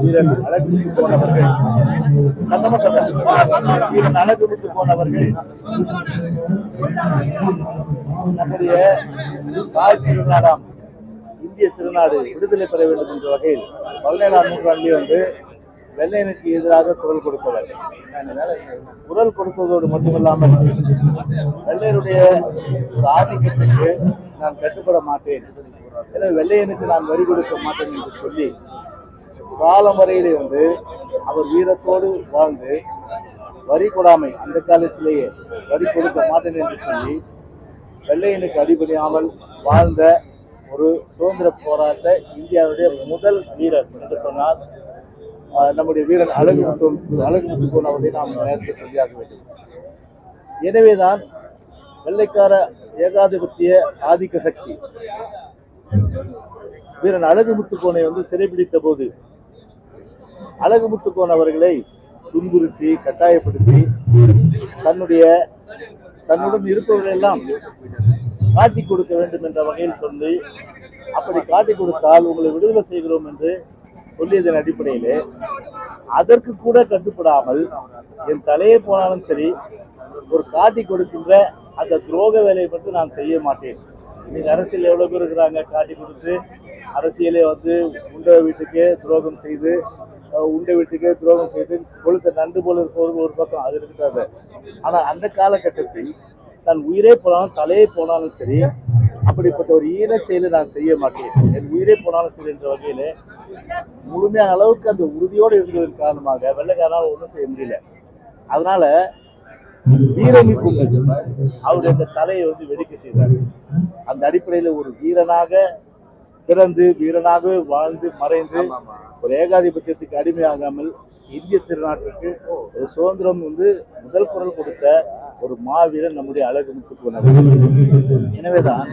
வீரன் அழகுமித்து போனவர்கள். சத்தமா சொல்றேன். வீரன் அழகுமித்து போனவர்கள். நம்முடைய தாய் திருநாடாம் இந்திய திருநாடு விடுதலை பெற வேண்டும் என்ற வகையில் பதினேழாம் நூற்றாண்டிலே வந்து வெள்ளையனுக்கு எதிராக குரல் கொடுத்தவர். குரல் கொடுத்ததோடு மட்டுமல்லாமல் வெள்ளையருடைய ஒரு ஆதிக்கத்துக்கு நான் கட்டுப்பட மாட்டேன். எனவே வெள்ளையனுக்கு நான் வரி கொடுக்க மாட்டேன் என்று சொல்லி காலம் வரையிலே வந்து அவர் வீரத்தோடு வாழ்ந்து வரி கொடாமை அந்த காலத்திலேயே வரி கொடுக்க மாட்டேன் என்று சொல்லி வெள்ளையனுக்கு அடிபணியாமல் வாழ்ந்த ஒரு சுதந்திர போராட்ட இந்தியாவுடைய முதல் வீரர் என்று சொன்னால் நம்முடைய வீரன் அழகு முத்து அழகு முத்துக்கோன் அவர்களை நாம் நேரத்தில் சொல்லியாக வேண்டும். எனவேதான் வெள்ளைக்கார ஏகாதிபத்திய ஆதிக்க சக்தி. வீரன் அழகு முத்துக்கோனை வந்து சிறைபிடித்த போது அழகு முத்துக்கோன் அவர்களை துன்புறுத்தி கட்டாயப்படுத்தி தன்னுடைய தன்னுடன் இருப்பவர்களெல்லாம் காட்டி கொடுக்க வேண்டும் என்ற வகையில் சொல்லி அப்படி காட்டி கொடுத்தால் உங்களை விடுதலை செய்கிறோம் என்று சொல்லியதன் அடிப்படையிலே அதற்கு கூட கட்டுப்படாமல் என் தலையே போனாலும் சரி ஒரு காட்டி கொடுக்கின்ற அந்த துரோக வேலையை மட்டும் நான் செய்ய மாட்டேன். இன்னைக்கு அரசியல் எவ்வளோ பேர் இருக்கிறாங்க? காட்டி கொடுத்து அரசியலே வந்து உண்ட வீட்டுக்கே துரோகம் செய்து உண்டை உண்ட வீட்டுக்கே துரோகம் செய்து கொழுத்த நண்டு போல இருப்பவர்கள் ஒரு பக்கம் அது இருக்கிறாரு ஆனால் அந்த காலகட்டத்தில் நான் உயிரே போனாலும் தலையே போனாலும் சரி அப்படிப்பட்ட ஒரு ஈனச் செயலை நான் செய்ய மாட்டேன். என் உயிரே போனாலும் சரி என்ற வகையில் முழுமையான அளவுக்கு அந்த உறுதியோடு இருந்ததன் காரணமாக வெள்ளைக்காரனால் ஒன்றும் செய்ய முடியல. அதனால வீரங்கி கும்பல் அவருடைய அந்த தலையை வந்து வெடிக்க செய்தார். அந்த அடிப்படையில் ஒரு வீரனாக பிறந்து வீரனாகவே வாழ்ந்து மறைந்து ஒரு ஏகாதிபத்தியத்துக்கு அடிமையாகாமல் இந்திய திருநாட்டிற்கு ஒரு சுதந்திரம் வந்து முதல் குரல் கொடுத்த ஒரு மாவீரன் நம்முடைய அழகு முத்து போனவர் எனவேதான்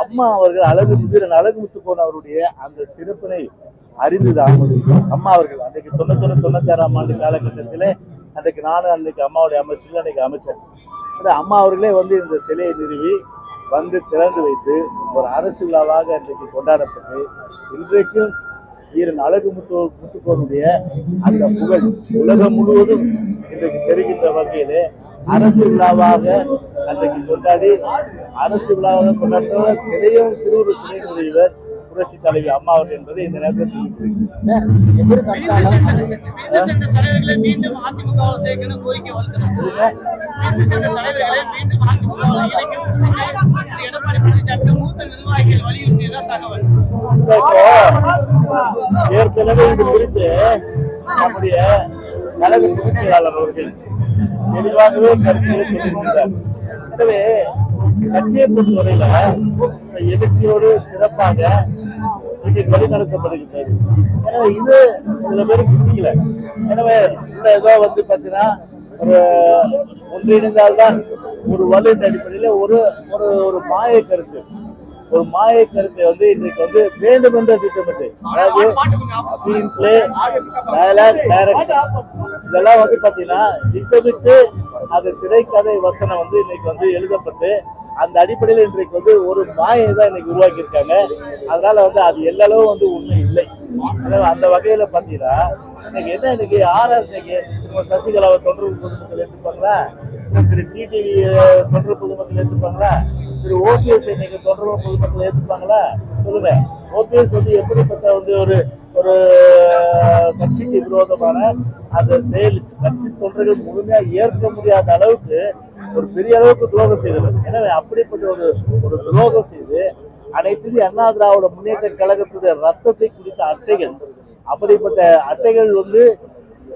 அம்மா அவர்கள் அழகு வீரன் அழகு முத்து போன அவருடைய அந்த சிறப்பினை அறிந்துதான் அம்மா அவர்கள் அன்றைக்கு தொண்ணூத்தொன்னு தொண்ணூத்தாறாம் ஆண்டு காலகட்டத்திலே அன்றைக்கு நானும் அன்றைக்கு அம்மாவுடைய அமைச்சர்கள் அன்றைக்கு அமைச்சர். அந்த அம்மா அவர்களே வந்து இந்த சிலையை நிறுவி வந்து திறந்து வைத்து ஒரு அரசு விழாவாக இன்றைக்கு கொண்டாடப்பட்டு இன்றைக்கும் வீரன் அழகு முத்து முத்துக்கோனுடைய அந்த புகழ் உலகம் முழுவதும் இன்றைக்கு தெரிகின்ற வகையிலே அரசு விழாவாக அன்றைக்கு கொண்டாடி அரசு விழாவாக கொண்டாடுற சிலையும் திருவுரு சிலை முடிவர் புரட்சி தலைவி அம்மா அவர் என்பதை இந்த நேரத்தில் சொல்லிக் ஏற்கனவே இது குறித்து நம்முடைய கழக பொதுச்செயலாளர் அவர்கள் தெளிவாகவே கருத்துக்களை சொல்லியிருக்கிறார். எனவே கட்சியை பொறுத்தவரையில இந்த சிறப்பாக இன்னைக்கு வழிநடத்தப்படுகின்றது. எனவே இது சில பேருக்கு பிடிக்கல எனவே இந்த இதோ வந்து பார்த்தீங்கன்னா ஒரு ஒன்றிணைந்தால்தான் ஒரு வலு அடிப்படையில் ஒரு ஒரு ஒரு மாய கருத்து. ஒரு மாய கருத்தை வந்து இன்றைக்கு வந்து வேண்டும் என்று திட்டமிட்டு அதாவது ஸ்கிரீன் பிளே டயலாக் டைரக்ஷன் இதெல்லாம் வந்து பாத்தீங்கன்னா திட்டமிட்டு அந்த திரைக்கதை வசனம் வந்து இன்னைக்கு வந்து எழுதப்பட்டு அந்த அடிப்படையில் இன்றைக்கு வந்து ஒரு மாயை தான் இன்னைக்கு உருவாக்கி இருக்காங்க அதனால வந்து அது எல்லளவு வந்து உண்மை இல்லை. அந்த வகையில பாத்தீங்கன்னா இன்னைக்கு என்ன இன்னைக்கு ஆர்ஆர் இன்னைக்கு சசிகலாவை தொடர்பு பொதுமக்கள் எடுத்துப்பாங்களா திரு டிடிவி தொடர்பு பொதுமக்கள் எடுத்துப்பாங்களா திரு ஓபிஎஸ் இன்னைக்கு தொடர்பு பொதுமக்கள் ஏற்றுப்பாங்களா சொல்லுங்க. ஓபிஎஸ் வந்து எப்படிப்பட்ட வந்து ஒரு ஒரு கட்சிக்கு விரோதமான அந்த செயல் கட்சி தொண்டர்கள் முழுமையாக ஏற்க முடியாத அளவுக்கு ஒரு பெரிய அளவுக்கு துரோகம் செய்தது. எனவே அப்படிப்பட்ட ஒரு ஒரு துரோகம் செய்து அனைத்து அண்ணா திராவிட முன்னேற்ற கழகத்துடைய ரத்தத்தை குறித்த அட்டைகள் அப்படிப்பட்ட அட்டைகள் வந்து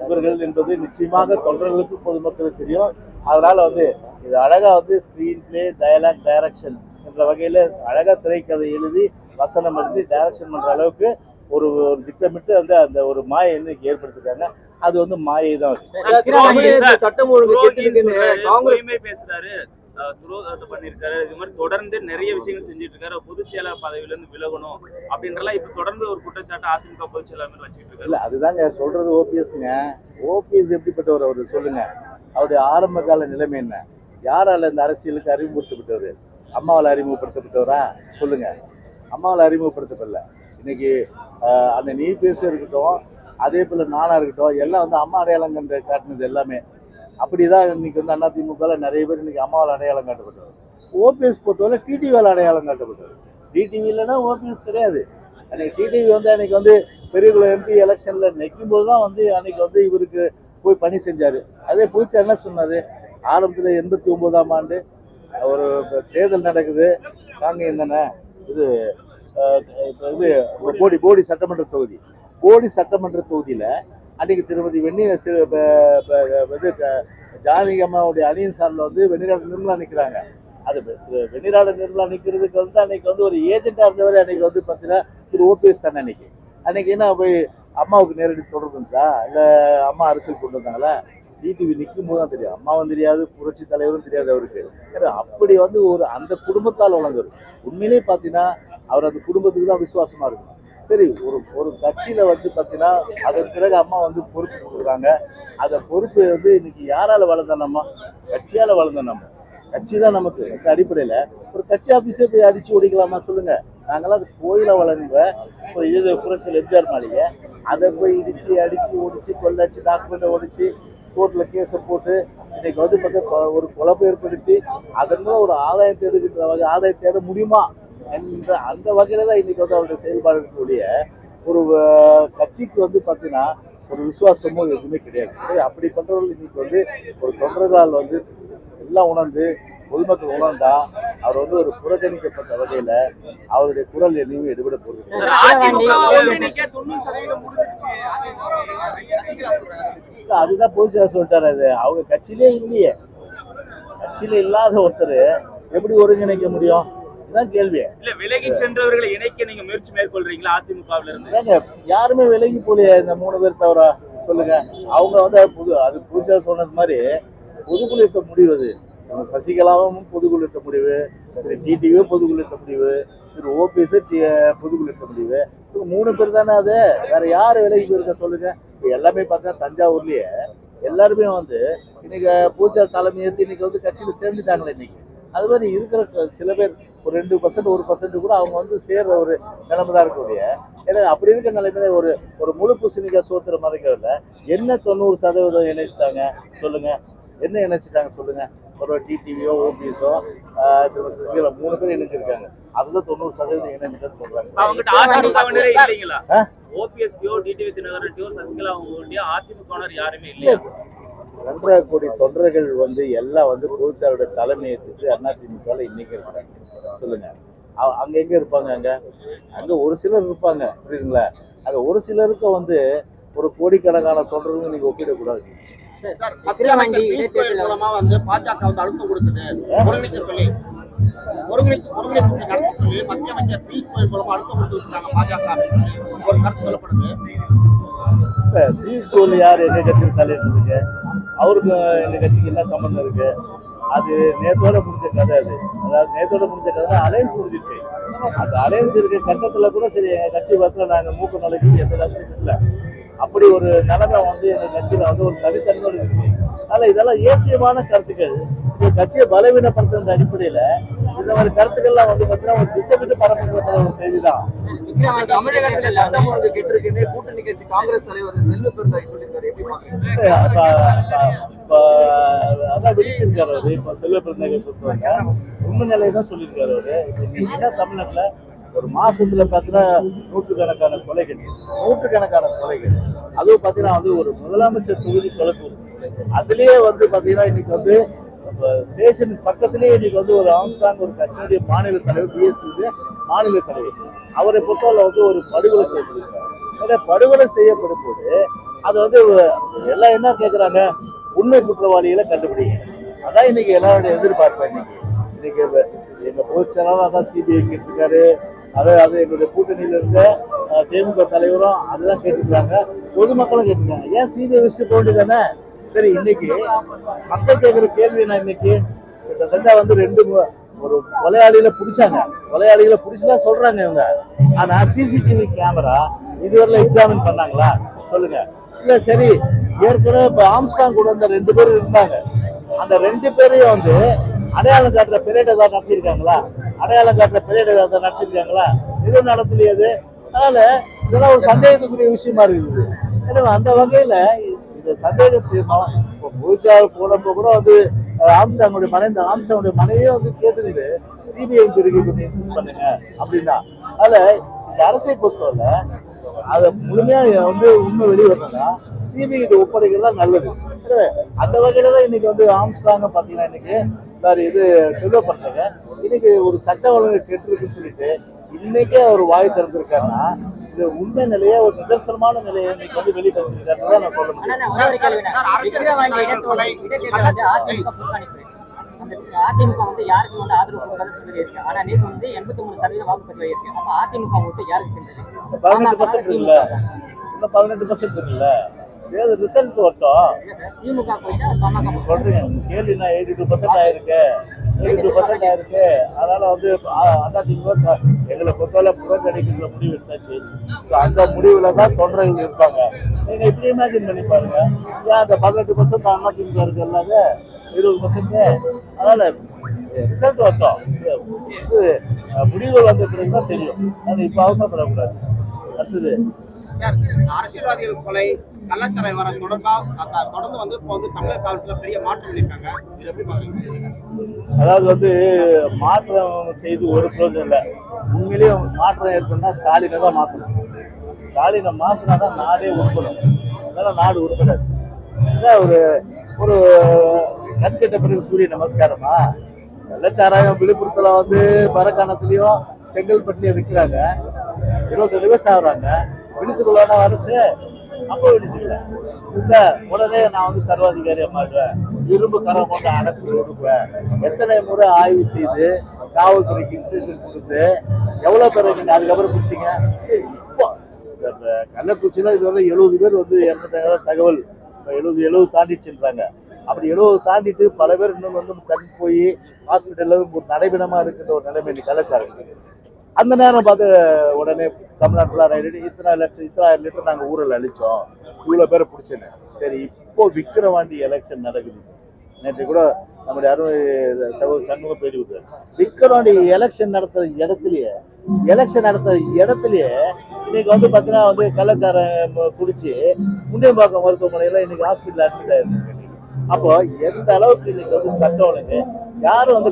இவர்கள் என்பது நிச்சயமாக தொண்டர்களுக்கு பொதுமக்களுக்கு தெரியும். அதனால வந்து இது அழகா வந்து ஸ்கிரீன் பிளே டயலாக் டைரக்ஷன் என்ற வகையில அழகா திரைக்கதை எழுதி வசனம் எழுதி டைரக்ஷன் பண்ற அளவுக்கு ஒரு ஒரு திட்டமிட்டு வந்து அந்த ஒரு மாயை இன்னைக்கு ஏற்படுத்திருக்காங்க. அது வந்து மாயை தான் சட்டம் ஒழுங்கு பேசுறாரு. துரோகத்தை பண்ணிருக்காரு. இது மாதிரி தொடர்ந்து நிறைய விஷயங்கள் செஞ்சுட்டு இருக்காரு பொதுச் செயலாளர் பதவியில இருந்து விலகணும் அப்படின்றலாம் இப்ப தொடர்ந்து ஒரு குற்றச்சாட்டு அதிமுக பொதுச் செயலாளர் வச்சுட்டு இருக்காரு இல்ல அதுதாங்க சொல்றது ஓபிஎஸ்ங்க. ஓபிஎஸ் எப்படிப்பட்டவர் அவர்? சொல்லுங்க. அவருடைய ஆரம்ப கால நிலைமை என்ன? யாரால இந்த அரசியலுக்கு அறிமுகப்படுத்தப்பட்டவர்? அம்மாவால் அறிமுகப்படுத்தப்பட்டவரா? சொல்லுங்க. அம்மாவை அறிமுகப்படுத்தப்படல. இன்னைக்கு ஆஹ், அந்த நீ பேச இருக்கட்டும் அதே போல் நானா இருக்கட்டும் எல்லாம் வந்து அம்மா அடையாளம் கண்டு காட்டினது எல்லாமே. அப்படி தான் இன்னைக்கு வந்து அதிமுகவில் நிறைய பேர் இன்னைக்கு அம்மாவால் அடையாளம் காட்டப்பட்டது. ஓபிஎஸ் பொறுத்தவரை டிடிவியால் அடையாளம் காட்டப்பட்டது. டிடிவி இல்லைன்னா ஓபிஎஸ் கிடையாது. அன்றைக்கி டிடிவி வந்து அன்றைக்கி வந்து பெரியகுளம் எம்பி எலெக்ஷனில் நிற்கும் போது தான் வந்து அன்னைக்கு வந்து இவருக்கு போய் பணி செஞ்சார். அதே புதுச்சா என்ன சொன்னார்? ஆரம்பத்தில் எண்பத்தி ஒன்பதாம் ஆண்டு ஒரு தேர்தல் நடக்குது. நாங்கள் என்னென்ன இது இது போடி போடி சட்டமன்ற தொகுதி. போடி சட்டமன்ற தொகுதியில் அன்றைக்கு திருமதி வெண்ணி சி- இது ஜானகி அம்மாவுடைய அணியின் சார்பில் வந்து வெண்ணிராட நிர்மலா நிற்கிறாங்க அது வெ- வெண்ணிராட நிர்மலா நிற்கிறதுக்கு வந்து அன்னைக்கு வந்து ஒரு ஏஜெண்டாக இருந்தவர் அன்னைக்கு வந்து பார்த்தீங்கன்னா திரு ஓபிஎஸ் தானே அன்னைக்கு. அன்னைக்கு என்ன போய் அம்மாவுக்கு நேரடி தொடர்பு இருந்துச்சா இல்லை அம்மா அரசியல் கொண்டு வந்தாங்களா டிடிவி நிற்கும் போது தான் தெரியும். அம்மாவும் தெரியாது புரட்சி தலைவரும் தெரியாது அவருக்கு. அப்படி வந்து ஒரு அந்த குடும்பத்தால் வழங்குறது உண்மையிலேயே பார்த்தீங்கன்னா அவர் அந்த குடும்பத்துக்கு தான் விசுவாசமாக இருக்கும் சரி ஒரு ஒரு கட்சியில் வந்து பார்த்தீங்கன்னா அதன் பிறகு அம்மா வந்து பொறுப்பு கொடுக்குறாங்க. அந்த பொறுப்பு வந்து இன்னைக்கு யாரால் வளர்ந்த நம்ம? கட்சியால நம்ம. கட்சி தான் நமக்கு அந்த அடிப்படையில். ஒரு கட்சி ஆஃபீஸே போய் அடித்து ஓடிக்கலாமா சொல்லுங்கள் நாங்களாம் அது கோயிலை வளர்ந்த ஒரு இது புரட்சியில் எம்ஜிஆர் மாளிகை. அதை போய் இடித்து அடித்து ஒடிச்சு கொள்ளடிச்சு டாக்குமெண்ட்டை ஒடிச்சு கோர்ட்டில் கேஸை போட்டு இன்னைக்கு வந்து பார்த்தா ஒரு குழப்பம் ஏற்படுத்தி அதன் மூலம் ஒரு ஆதாயம் தேடுகின்ற வகை ஆதாயம் தேட முடியுமா? என்ற அந்த வகையில தான் இன்னைக்கு வந்து அவருடைய செயல்பாடுகளுடைய ஒரு அஹ், கட்சிக்கு வந்து பார்த்தீங்கன்னா ஒரு விசுவாசமோ எதுவுமே கிடையாது. அப்படி பண்றவர்கள் இன்னைக்கு வந்து ஒரு தொண்டர்களால் வந்து எல்லாம் உணர்ந்து பொதுமக்கள் உணர்ந்தா அவர் வந்து ஒரு புறக்கணிக்கப்பட்ட வகையில அவருடைய குரல் எதுவும் எடுபட போகுது அதுதான் போலீசார் சொல்லிட்டாரு. அது அவங்க கட்சியிலே இல்லையே. கட்சியில இல்லாத ஒருத்தர் எப்படி ஒருங்கிணைக்க முடியும்? இதுதான் கேள்வி. இல்ல விலகி சென்றவர்களை இணைக்க நீங்க முயற்சி மேற்கொள்றீங்களா அதிமுகவில இருந்து யாருமே விலகி போலையே இந்த மூணு பேர் தவிர. சொல்லுங்க. அவங்க வந்து புது அது புதுசா சொன்னது மாதிரி பொதுக்குழுத்த முடிவு அது நம்ம சசிகலாவும் பொதுக்குழுத்த முடிவு திரு டிடிவியும் பொதுக்குழுத்த முடிவு திரு ஓபிஎஸ் பொதுக்குழுத்த முடிவு. மூணு பேர் தானே அது? வேற யார் விலகி போயிருக்க சொல்லுங்க. இப்ப எல்லாமே பார்த்தா தஞ்சாவூர்லயே எல்லாருமே வந்து இன்னைக்கு பூஜா தலைமை ஏற்று இன்னைக்கு வந்து கட்சியில சேர்ந்துட்டாங்களே இன்னைக்கு. அது மாதிரி இருக்கிற சில பேர் ஒரு ரெண்டு பர்சன்ட் ஒரு பர்சன்ட் கூட அவங்க வந்து சேர்ற ஒரு நிலைமை தான் இருக்கக்கூடிய. ஏன்னா அப்படி இருக்க நிலைமையில ஒரு ஒரு முழு பூசணிக்காய் சோத்துற மறைக்கிறதுல என்ன தொண்ணூறு சதவீதம் இணைச்சிட்டாங்க சொல்லுங்க. என்ன இணைச்சிட்டாங்க சொல்லுங்க. ஒரு டிடிவியோ ஓபிஎஸோ சசிகலா மூணு பேர் இணைச்சிருக்காங்க அதுல தொண்ணூறு சதவீதம் இணைஞ்சிட்டேன்னு சொல்றாங்க? ஓபிஎஸ்டியோ டிடிவி தினகரன்டியோ சசிகலா அதிமுகவினர் யாருமே இல்லையா? ஒன்றரை கோடி தொண்டர்கள் வந்து எல்லாம் வந்து பொதுச்சாரோட தலைமை ஏற்றுட்டு அதிமுகவில் இன்னைக்கு இருக்கிறாங்க சொல்லுங்க. அங்க எங்க இருப்பாங்க அங்க? அங்க ஒரு சிலர் இருப்பாங்க புரியுதுங்களா? அங்க ஒரு சிலருக்கு வந்து ஒரு கோடிக்கணக்கான தொண்டர்கள் நீங்க ஒப்பிடக்கூடாது. மூலமா வந்து பாஜக வந்து அழுத்தம் கொடுக்குது ஒருங்கிணைக்க சொல்லி ஒருங்கிணைப்பு ஒருங்கிணைப்பு நடத்த சொல்லி மத்திய அமைச்சர் பியூஷ் கோயல் மூலமா அழுத்தம் கொடுத்துருக்காங்க பாஜக. ஒரு கருத்து சொல்லப்படுது. பியூஷ் கோயல் யார் எங்க கட்சியில் தலையிட்டு அவருக்கு எங்க கட்சிக்கு என்ன சம்பந்தம் இருக்கு? அது நேத்தோட முடிஞ்ச கதை அது. அதாவது நேத்தோட முடிஞ்ச கதை அலையன்ஸ் முடிஞ்சிச்சு அந்த அலையன்ஸ் இருக்க கட்டத்துல கூட சரி எங்க கட்சி பஸ்ல நாங்க மூக்கு நுழைக்கு எந்த கட்சியும் இல்லை. அப்படி ஒரு நிலைமை வந்து எங்க கட்சியில வந்து ஒரு தனித்தன்மையோடு இருக்கு அதனால இதெல்லாம் ஏசியமான கருத்துக்கள். இந்த கட்சியை பலவீனப்படுத்துற அடிப்படையில இந்த மாதிரி கருத்துக்கள்லாம் வந்து பார்த்தீங்கன்னா ஒரு திட்டமிட்டு பரப்புகிற ஒரு செய்தி தான் தமிழகத்துல கூட்டணி கட்சி காங்கிரஸ் தலைவர் செல்வ பெருந்தாய் சொல்லியிருக்காரு. எப்படி இப்போ அதான் விழிச்சிருக்காரு அவரு. இப்போ செல்வ பிறந்தகை பொறுத்தவரைக்கும் உண்மை நிலையை தான் சொல்லியிருக்காரு அவரு. இப்ப இன்னைக்கு ஒரு மாசத்துல பார்த்தீங்கன்னா நூற்றுக்கணக்கான கொலைகள். நூற்றுக்கணக்கான கொலைகள். அதுவும் பார்த்தீங்கன்னா வந்து ஒரு முதலமைச்சர் தொகுதி கொலைப்பு அதுலேயே வந்து பார்த்தீங்கன்னா இன்னைக்கு வந்து ஸ்டேஷன் பக்கத்திலேயே இன்னைக்கு வந்து ஒரு ஆம்சாங் ஒரு கட்சியுடைய மாநில தலைவர் பிஎஸ்பி மாநில தலைவர். அவரை பொறுத்தவரை வந்து ஒரு படுகொலை செய்யப்படுகிறார் படுகொலை செய்யப்படும் போது அது வந்து எல்லாம் என்ன கேட்குறாங்க உண்மை குற்றவாளிகளை கண்டுபிடிங்க. அதான் இன்னைக்கு எல்லாருடைய எதிர்பார்ப்பேன் இன்னைக்கு. இன்னைக்கு எங்க- பொதுச்செயலாளர் அதான் சிபிஐ கேட்டிருக்காரு. அது அது எங்களுடைய கூட்டணியில இருந்த திமுக தேமுக தலைவரும் அதெல்லாம் கேட்டிருக்காங்க. பொதுமக்களும் கேட்டிருக்காங்க. ஏன் சிபிஐ வச்சுட்டு போக வேண்டியதானே? சரி இன்னைக்கு மக்கள் கேட்குற கேள்வி என்ன இன்னைக்கு? கிட்டத்தட்ட வந்து ரெண்டு ஒரு கொலையாளியில பிடிச்சாங்க. கொலையாளிகளை பிடிச்சதா சொல்றாங்க இவங்க. ஆனா சிசிடிவி கேமரா இதுவரையில எக்ஸாமின் பண்ணாங்களா? சொல்லுங்க. இல்ல சரி ஏற்கனவே இப்ப ஆம்ஸ்டாங் கூட அந்த ரெண்டு பேரும் இருந்தாங்க. அந்த ரெண்டு பேரையும் வந்து அடையாளம் காட்டுற பெரேட் ஏதாவது நடத்திருக்காங்களா அடையாளம் காட்டுற பெரேட் ஏதாவது நடத்திருக்காங்களா எதுவும் நடத்தலையாது. அதனால இதெல்லாம் ஒரு சந்தேகத்துக்குரிய விஷயமா இருக்குது. எனவே அந்த வகையில இந்த சந்தேகத்தை தீர்மானம் போனப்போ கூட வந்து ஆம்சாங்குடைய மனைவி ஆம்சாங்குடைய மனைவியே வந்து கேட்டுக்குது சிபிஐ பிரிவு கொஞ்சம் இன்சிஸ்ட் பண்ணுங்க அப்படின்னா. அதில் இந்த அரசை பொறுத்தவரை அதை முழுமையாக வந்து உண்மை வெளியே சிபிஐட்டு சிபிஐ கிட்ட நல்லது அந்த வகையில தான் இன்னைக்கு வந்து ஆம்ஸ்டாங்க பார்த்தீங்கன்னா இன்னைக்கு சார் இது செல்வ பண்ணுறாங்க இன்னைக்கு ஒரு சட்ட ஒழுங்கு கெட்டிருக்குன்னு சொல்லிட்டு இன்னைக்கே அவர் வாய் திறந்திருக்காருன்னா இது உண்மை நிலையை ஒரு நிதர்சனமான நிலையை இன்னைக்கு வந்து வெளியே தந்திருக்காருன்னு தான் நான் சொல்ல முடியும் வந்து அதிமுக வந்து யாருக்கு வந்து ஆதரவு கொடுக்காத சொல்லி இருக்கு ஆனா நேற்று வந்து எண்பத்தி மூணு சதவீதம் வாக்குப்பதிவு இருக்கு அப்ப அதிமுக ஓட்டு யாருக்கு சென்றது? பதினெட்டு பர்சன்ட் இருக்குல்ல. தேர்தல் ரிசல்ட் வரட்டும். திமுக போயிட்டா. சொல்றீங்க. கேள்வி நான் எயிட்டி டூ பர்சன்ட் ஆயிருக்கு. இருபது பர்சன்ட் ஆயிருக்கு அதனால வந்து அண்ணா எங்களை பொறுத்தவரை புறக்கணிக்கிற முடிவு எடுத்தாச்சு. ஸோ அந்த முடிவுல தான் தொண்டர்கள் இருப்பாங்க. நீங்க இப்படி இமேஜின் பண்ணி பாருங்க. ஏன் அந்த பதினெட்டு பர்சன்ட் அதிமுக இருக்கு எல்லாமே? இருபது பர்சன்ட் அதனால ரிசல்ட் வந்தோம். இது முடிவுகள் வந்த பிறகு தான் தெரியும். அது இப்போ அவசரப்படக்கூடாது. அடுத்தது. அரசியல்வாதிகள் கொலை கலாச்சாரம் வர தொடர்பாக தொடர்ந்து வந்து இப்போ வந்து தமிழக காவல்துறையில பெரிய மாற்றம் பண்ணியிருக்காங்க இது எப்படி அதாவது வந்து மாற்றம் செய்து ஒரு பிரயோஜனம் இல்லை. உண்மையிலேயே மாற்றம் ஏற்படுனா ஸ்டாலினை தான் மாற்றணும் ஸ்டாலினை மாற்றினா தான் நாடே உருப்படும். அதனால நாடு உருப்படாது. இதான் ஒரு ஒரு கண்கெட்ட பிறகு சூரிய நமஸ்காரமா? வெள்ளச்சாராயம் விழுப்புரத்தில் வந்து மரக்காணத்துலயும் செங்கல்பட்டுலயும் விற்கிறாங்க இருபத்தெட்டு பேர் சாகுறாங்க விழுத்துக்குள்ளான அரசு அப்போ விடுச்சுக்கல இந்த உடனே நான் வந்து சர்வாதிகாரியா மாறுவேன் இரும்பு கரம் கொண்டு அடைச்சு கொடுப்பேன் எத்தனை முறை ஆய்வு செய்து காவல்துறைக்கு இன்ஸ்ட்ரக்ஷன் கொடுத்து எவ்வளவு பேர் நீங்க அதுக்கப்புறம் பிடிச்சிங்க? இப்போ இந்த இந்த கள்ளக்குறிச்சியில இதுவரை எழுபது பேர் வந்து இறந்துட்டாங்க தகவல். எழுபது எழுபது தாண்டிச்சுன்றாங்க. அப்படி எழுபது தாண்டிட்டு பல பேர் இன்னும் வந்து கண் போய் ஹாஸ்பிட்டல்ல ஒரு நடைபெணமா இருக்கின்ற ஒரு நிலைமை இன்னைக்கு கலாச்சாரம். அந்த நேரம் பார்த்து உடனே தமிழ்நாட்டில் ரைடு இத்தனை லட்சம் இத்தனை லிட்டர் நாங்கள் ஊரில் அழிச்சோம். இவ்வளோ பேரை பிடிச்சேன்னு. சரி இப்போ விக்கிரவாண்டி எலெக்ஷன் நடக்குது. நேற்று கூட நம்முடைய அருமை சகோதர சண்முகம் பேடி விட்டார் விக்கிரவாண்டி எலெக்ஷன் நடத்துற இடத்துலயே எலெக்ஷன் நடத்துற இடத்துலயே இன்னைக்கு வந்து பார்த்தீங்கன்னா வந்து கள்ளச்சாரம் குடிச்சு முண்டியம்பாக்கம் மருத்துவமனையில இன்னைக்கு ஹாஸ்பிட்டல் அட்மிட் ஆயிருக்கு அப்போ எந்த அளவுக்கு இன்னைக்கு வந்து சட்டம் ஒழுங்கு? யாரும் வந்து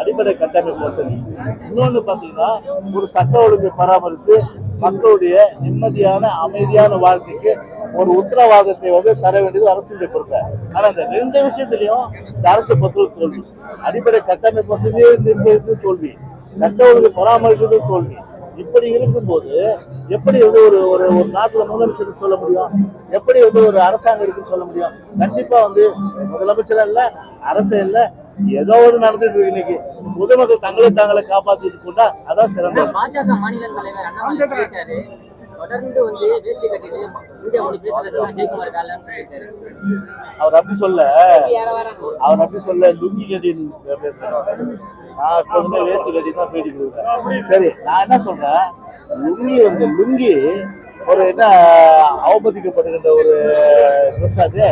அடிப்படை கட்டமைப்பு வசதி இன்னொன்னு பார்த்தீங்கன்னா ஒரு சட்ட ஒழுங்கு பராமரித்து மக்களுடைய நிம்மதியான அமைதியான வாழ்க்கைக்கு ஒரு உத்தரவாதத்தை வந்து தர வேண்டியது அரசுடைய பொறுப்பை. ஆனா இந்த ரெண்டு விஷயத்திலையும் இந்த அரசு பொறுத்தவரை தோல்வி. அடிப்படை கட்டமைப்பு வசதியே நிர்வகித்து தோல்வி. சட்ட ஒழுங்கு பராமரிக்கிறது தோல்வி. இப்படி இருக்கும்போது எப்படி வந்து ஒரு ஒரு ஒரு நாட்டுல முதலமைச்சர் சொல்ல முடியும்? எப்படி வந்து ஒரு அரசாங்கம் இருக்குன்னு சொல்ல முடியும்? கண்டிப்பா வந்து முதலமைச்சர் இல்ல அரசு இல்ல ஏதோ ஒரு நடந்துட்டு இருக்கு இன்னைக்கு. பொதுமக்கள் தங்களை தாங்களை காப்பாத்திட்டு கொண்டா அதான் சிறந்த பாஜக மாநில தலைவர் தொடர்ந்து வந்து வேஷ்டி கட்டிட்டு இந்தியா மொழி பேசுறதுலாம் ஜெயக்குமார் சொல்லிட்டாரு அவர் அப்படி சொல்ல. அவர் அப்படி சொல்ல லுங்கி கட்டி பேசுறேன் நான் எப்போதுமே வேஸ்ட் கட்டி தான் கொடுக்குறேன் சரி நான் என்ன சொல்றேன்? லுங்கி வந்து லுங்கி ஒரு என்ன அவமதிக்கப்படுகின்ற ஒரு ட்ரெஸ் அது?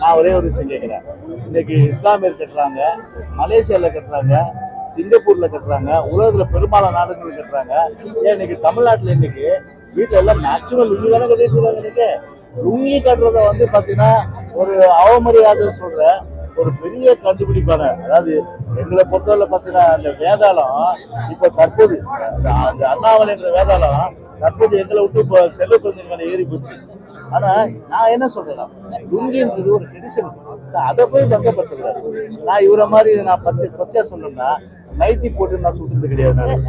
நான் ஒரே ஒரு விஷயம் கேட்கிறேன். இன்னைக்கு இஸ்லாமியர் கட்டுறாங்க மலேசியால கட்டுறாங்க சிங்கப்பூர்ல கட்டுறாங்க உலகத்துல பெரும்பாலான நாடுகள் கட்டுறாங்க. ஏன் இன்னைக்கு தமிழ்நாட்டுல இன்னைக்கு வீட்டுல எல்லாம் மேக்சிமம் லுங்கி தானே கட்டிட்டு இருக்காங்க இன்னைக்கு? லுங்கி கட்டுறத வந்து பாத்தீங்கன்னா ஒரு அவமரியாதை சொல்ற ஒரு பெரிய கண்டுபிடிப்பான அதாவது எங்களை பொறுத்தவரை பார்த்தீங்கன்னா அந்த வேதாளம் இப்போ தற்போது அந்த அண்ணாமலைன்ற வேதாளம் தற்போது எங்களை விட்டு இப்போ செல்வ கொஞ்சம் ஏறி போச்சு. ஆனா நான் என்ன சொல்றேன்னா லுங்கின்றது ஒரு ட்ரெடிஷன் அதை போய் பங்கப்படுத்தக்கூடாது நான் இவரை மாதிரி நான் பச்சை சொச்சா சொன்னோம்னா நைட்டி போட்டு நான் சுட்டுறது கிடையாது. நான்